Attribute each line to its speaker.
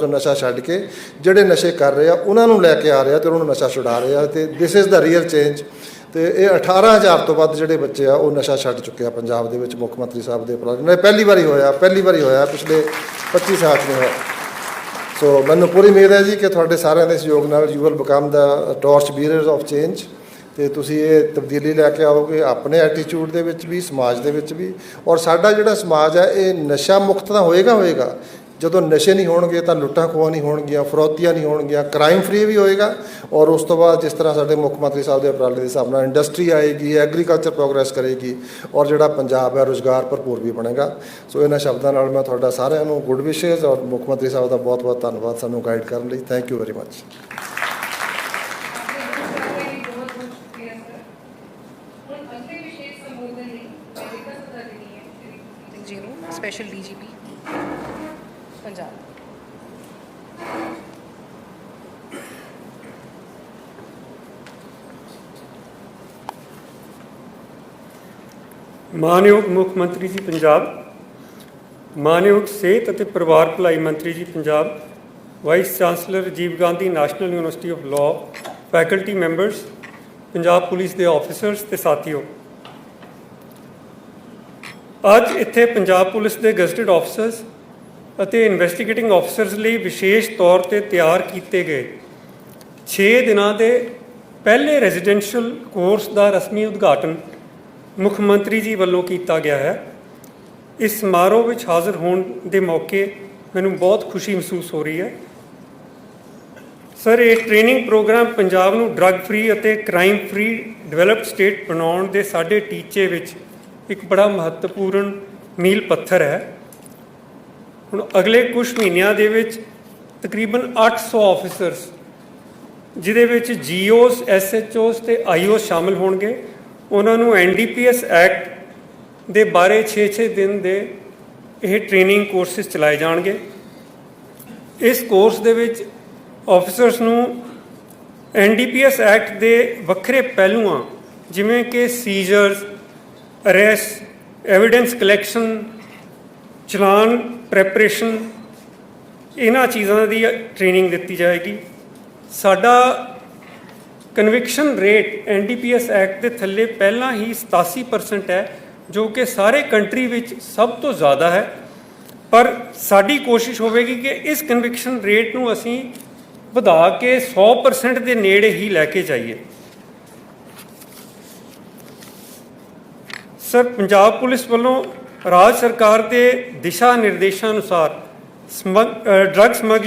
Speaker 1: ਤੋਂ ਨਸ਼ਾ ਛੱਡ ਕੇ ਜਿਹੜੇ ਨਸ਼ੇ ਕਰ ਰਹੇ ਆ, ਉਹਨਾਂ ਨੂੰ ਲੈ ਕੇ ਆ ਰਿਹਾ ਤੇ ਉਹਨਾਂ ਨੂੰ ਨਸ਼ਾ ਛੁਡਾ ਰਿਹਾ ਤੇ this is the real change ਤੇ ਇਹ 18000 ਤੋਂ ਵੱਧ ਜਿਹੜੇ ਬੱਚੇ ਆ, ਉਹ ਨਸ਼ਾ ਛੱਡ ਚੁੱਕੇ ਆ ਪੰਜਾਬ ਦੇ ਵਿੱਚ ਮੁੱਖ ਮੰਤਰੀ ਸਾਹਿਬ ਦੇ ਉਪਰਾਲੇ। ਨਾਲ ਪਹਿਲੀ ਵਾਰੀ ਹੋਇਆ, ਪਹਿਲੀ ਵਾਰੀ ਹੋਇਆ, ਪਿਛਲੇ 25 ਸਾਲ 'ਚ ਨਹੀਂ ਹੋਇਆ। ਸੋ ਮੈਨੂੰ ਪੂਰੀ ਉਮੀਦ ਹੈ ਜੀ ਕਿ ਤੁਹਾਡੇ ਸਾਰਿਆਂ ਦੇ ਸਹਿਯੋਗ ਨਾਲ you will become the torch bearers of change ਤੇ ਤੁਸੀਂ ਇਹ ਤਬਦੀਲੀ ਲੈ ਕੇ ਆਓਗੇ ਆਪਣੇ ਐਟੀਟਿਊਡ ਦੇ ਵਿੱਚ ਵੀ, ਸਮਾਜ ਦੇ ਵਿੱਚ ਵੀ। ਔਰ ਸਾਡਾ ਜਿਹੜਾ ਸਮਾਜ ਹੈ ਇਹ ਨਸ਼ਾ ਮੁਕਤ ਤਾਂ ਹੋਏਗਾ ਹੋਏਗਾ। ਜਦੋਂ ਨਸ਼ੇ ਨਹੀਂ ਹੋਣਗੇ ਤਾਂ ਲੁੱਟਾਂ ਖੋਹਾਂ ਨਹੀਂ ਹੋਣਗੀਆਂ, ਫਰੋਤੀਆਂ ਨਹੀਂ ਹੋਣਗੀਆਂ ਕ੍ਰਾਈਮ ਫ੍ਰੀ ਵੀ ਹੋਏਗਾ ਔਰ ਉਸ ਤੋਂ ਬਾਅਦ ਜਿਸ ਤਰ੍ਹਾਂ ਸਾਡੇ ਮੁੱਖ ਮੰਤਰੀ ਸਾਹਿਬ ਦੇ ਉਪਰਾਲੇ ਦੇ ਹਿਸਾਬ ਨਾਲ ਇੰਡਸਟਰੀ ਆਏਗੀ ਐਗਰੀਕਲਚਰ ਪ੍ਰੋਗਰੈਸ ਕਰੇਗੀ ਔਰ ਜਿਹੜਾ ਪੰਜਾਬ ਹੈ ਰੁਜ਼ਗਾਰ ਭਰਪੂਰ ਵੀ ਬਣੇਗਾ। ਸੋ ਇਹਨਾਂ ਸ਼ਬਦਾਂ ਨਾਲ ਮੈਂ ਤੁਹਾਡਾ ਸਾਰਿਆਂ ਨੂੰ ਗੁੱਡ ਵਿਸ਼ੇਸ ਔਰ ਮੁੱਖ ਮੰਤਰੀ ਸਾਹਿਬ ਦਾ ਬਹੁਤ ਬਹੁਤ ਧੰਨਵਾਦ ਸਾਨੂੰ ਗਾਈਡ ਕਰਨ ਲਈ। Thank you very much
Speaker 2: special DGP Punjab.
Speaker 3: ਮਾਨਯੋਗ ਮੁੱਖ ਮੰਤਰੀ ਜੀ ਪੰਜਾਬ, ਮਾਨਯੋਗ ਸਿਹਤ ਅਤੇ ਪਰਿਵਾਰ ਭਲਾਈ ਮੰਤਰੀ ਜੀ Punjab, vice chancellor Rajiv Gandhi national university of law faculty members, Punjab police ਦੇ ਆਫੀਸਰਸ ਤੇ ਸਾਥੀਓ। ਅੱਜ ਇੱਥੇ ਪੰਜਾਬ ਪੁਲਿਸ ਦੇ ਗਜ਼ਟਡ ਆਫੀਸਰਸ ਅਤੇ ਇਨਵੈਸਟੀਗੇਟਿੰਗ ਆਫੀਸਰਸ ਲਈ ਵਿਸ਼ੇਸ਼ ਤੌਰ ਤੇ ਤਿਆਰ ਕੀਤੇ ਗਏ। 6 ਦਿਨਾਂ ਦੇ ਪਹਿਲੇ ਰੈਜ਼ੀਡੈਂਸ਼ੀਅਲ ਕੋਰਸ ਦਾ ਰਸਮੀ ਉਦਘਾਟਨ ਮੁੱਖ ਮੰਤਰੀ ਜੀ ਵੱਲੋਂ ਕੀਤਾ ਗਿਆ ਹੈ। ਇਸ ਸਮਾਰੋਹ ਵਿੱਚ ਹਾਜ਼ਰ ਹੋਣ ਦੇ ਮੌਕੇ ਮੈਨੂੰ ਬਹੁਤ ਖੁਸ਼ੀ ਮਹਿਸੂਸ ਹੋ ਰਹੀ ਹੈ। ਸਰ, ਇਹ ਟ੍ਰੇਨਿੰਗ ਪ੍ਰੋਗਰਾਮ ਪੰਜਾਬ ਨੂੰ ਡਰੱਗ ਫ੍ਰੀ ਅਤੇ ਕ੍ਰਾਈਮ ਫ੍ਰੀ ਡਿਵੈਲਪਡ ਸਟੇਟ ਬਣਾਉਣ ਦੇ ਸਾਡੇ ਟੀਚੇ ਵਿੱਚ ਇੱਕ ਬੜਾ ਮਹੱਤਵਪੂਰਨ ਮੀਲ ਪੱਥਰ ਹੈ। ਹੁਣ ਅਗਲੇ ਕੁਝ ਮਹੀਨਿਆਂ ਦੇ ਵਿੱਚ ਤਕਰੀਬਨ 800 ਆਫੀਸਰਸ ਜਿਹਦੇ ਵਿੱਚ ਜੀਓਸ, ਐਸਐਚਓਸ ਤੇ ਆਈਓਸ ਸ਼ਾਮਲ ਹੋਣਗੇ। ਉਹਨਾਂ ਨੂੰ ਐਨਡੀਪੀਐਸ ਐਕਟ ਦੇ ਬਾਰੇ 6-6 ਦਿਨ ਦੇ ਇਹ ਟ੍ਰੇਨਿੰਗ ਕੋਰਸਿਸ ਚਲਾਏ ਜਾਣਗੇ। ਇਸ ਕੋਰਸ ਦੇ ਵਿੱਚ ਆਫੀਸਰਸ ਨੂੰ ਐਨਡੀਪੀਐਸ ਐਕਟ ਦੇ ਵੱਖਰੇ ਪਹਿਲੂਆਂ, ਜਿਵੇਂ ਕਿ seizures arrest evidence collection challan preparation ਇਹਨਾਂ ਚੀਜ਼ਾਂ ਦੀ ਟ੍ਰੇਨਿੰਗ ਦਿੱਤੀ ਜਾਏਗੀ। ਸਾਡਾ ਕਨਵਿਕਸ਼ਨ ਰੇਟ ਐਨਡੀਪੀਐਸ ਐਕਟ ਦੇ ਥੱਲੇ ਪਹਿਲਾਂ ਹੀ 87% ਹੈ, ਜੋ ਕਿ ਸਾਰੇ ਕੰਟਰੀ ਵਿੱਚ ਸਭ ਤੋਂ ਜ਼ਿਆਦਾ ਹੈ। ਪਰ ਸਾਡੀ ਕੋਸ਼ਿਸ਼ ਹੋਵੇਗੀ ਕਿ ਇਸ ਕਨਵਿਕਸ਼ਨ ਰੇਟ ਨੂੰ ਅਸੀਂ ਵਧਾ ਕੇ 100% ਦੇ ਨੇੜੇ ਹੀ ਲੈ ਕੇ ਜਾਈਏ। ਸਰ, ਪੰਜਾਬ ਪੁਲਿਸ ਵੱਲੋਂ ਰਾਜ ਸਰਕਾਰ ਦੇ ਦਿਸ਼ਾ ਨਿਰਦੇਸ਼ਾਂ ਅਨੁਸਾਰ ਸਮਗ ਡਰੱਗ ਸਮਗਲਰ